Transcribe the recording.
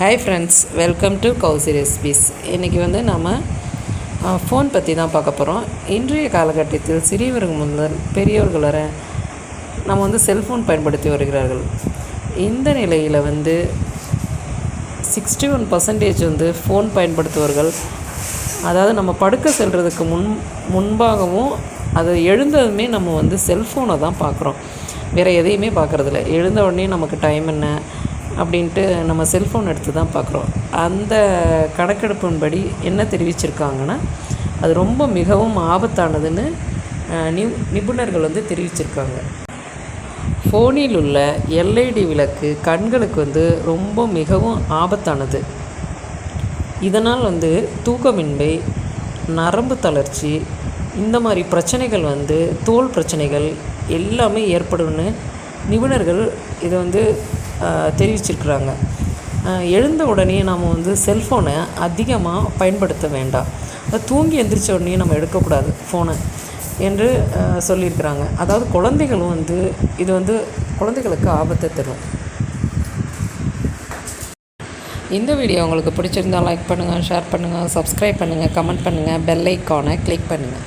Hi friends welcome to Kousi recipes இன்றைக்கி வந்து நம்ம ஃபோன் பற்றி தான் பார்க்க போகிறோம் இன்றைய காலகட்டத்தில் சிறியவர்கள் முதல் பெரியவர்கள் வர நம்ம வந்து செல்ஃபோன் பயன்படுத்தி வருகிறார்கள். இந்த நிலையில் வந்து சிக்ஸ்டி ஒன் பர்சன்டேஜ் வந்து ஃபோன் பயன்படுத்துவர்கள். அதாவது நம்ம படுக்க செல்கிறதுக்கு முன் முன்பாகவும் அது எழுந்ததுமே நம்ம வந்து செல்ஃபோனை தான் பார்க்குறோம். வேறு எதையுமே பார்க்குறதில்ல. எழுந்த உடனே நமக்கு டைம் என்ன? அப்படின்ட்டு நம்ம செல்ஃபோன் எடுத்து தான் பார்க்குறோம். அந்த கணக்கெடுப்பின்படி என்ன தெரிவிச்சிருக்காங்கன்னா அது ரொம்ப மிகவும் ஆபத்தானதுன்னு நி நிபுணர்கள் வந்து தெரிவிச்சிருக்காங்க. ஃபோனில் உள்ள எல்ஐடி விளக்கு கண்களுக்கு வந்து ரொம்ப மிகவும் ஆபத்தானது. இதனால் வந்து தூக்கமின்மை நரம்பு தளர்ச்சி இந்த மாதிரி பிரச்சனைகள் வந்து தோல் பிரச்சனைகள் எல்லாமே ஏற்படும்னு நிபுணர்கள் இதை வந்து தெரிவிச்சிருக்கிறாங்க. எழுந்த உடனே நாம் வந்து செல்ஃபோனை அதிகமாக பயன்படுத்த வேண்டாம். அது தூங்கி எந்திரிச்ச உடனே நம்ம எடுக்கக்கூடாது ஃபோனை என்று சொல்லியிருக்கிறாங்க. அதாவது குழந்தைகளும் வந்து இது வந்து குழந்தைகளுக்கு ஆபத்தை தரும். இந்த வீடியோ உங்களுக்கு பிடிச்சிருந்தால் லைக் பண்ணுங்கள் ஷேர் பண்ணுங்கள் சப்ஸ்கிரைப் பண்ணுங்கள் கமெண்ட் பண்ணுங்கள் பெல் ஐக்கானை கிளிக் பண்ணுங்கள்